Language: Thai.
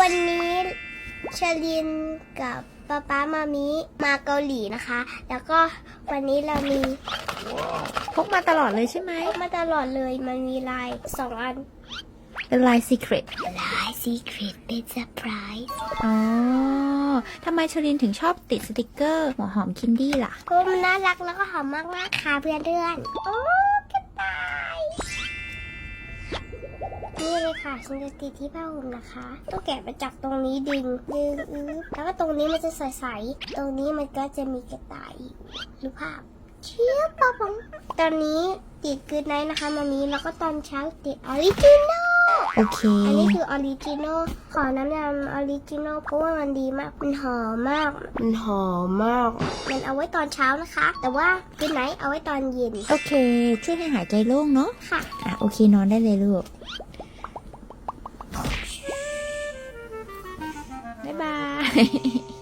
วันนี้ชลินกับป๊าป๊ามามิมาเกาหลีนะคะ แล้วก็วันนี้เรามีพกมาตลอดเลยใช่ไหมพกมาตลอดเลยมันมีลายสองอัน เป็นลาย secret ลายซีเครตเป็นเซอร์ไพรส์อ๋อทำไมชลินถึงชอบติดสติกเกอร์หัวหอมคินดี้ล่ะก็มันน่ารักแล้วก็หอมมากๆค่ะเพื่อนเพื่อนๆโอ้ นี่เลยค่ะฉันจะติดที่ผ้าห่มนะคะ ต้องแกะมาจากตรงนี้ดึงดึงอื้อแล้วก็ตรงนี้มันจะใสๆตรงนี้มันก็จะมีกระต่ายรูปภาพเชี่ยปะปองตอนนี้ติดกูดไนท์นะคะมามีแล้วก็ตอนเช้าติดออริจินอลโอเค อันนี้คือออริจินอลขอน้ำยำออริจินอลเพราะว่ามันดีมาก มันหอมมาก มันหอมมาก มันเอาไว้ตอนเช้านะคะ แต่ว่ากูดไนท์เอาไว้ตอนเย็น โอเค ช่วยให้หายใจโล่งเนาะ ค่ะ อะ โอเคนอนได้เลยลูก 嘿嘿嘿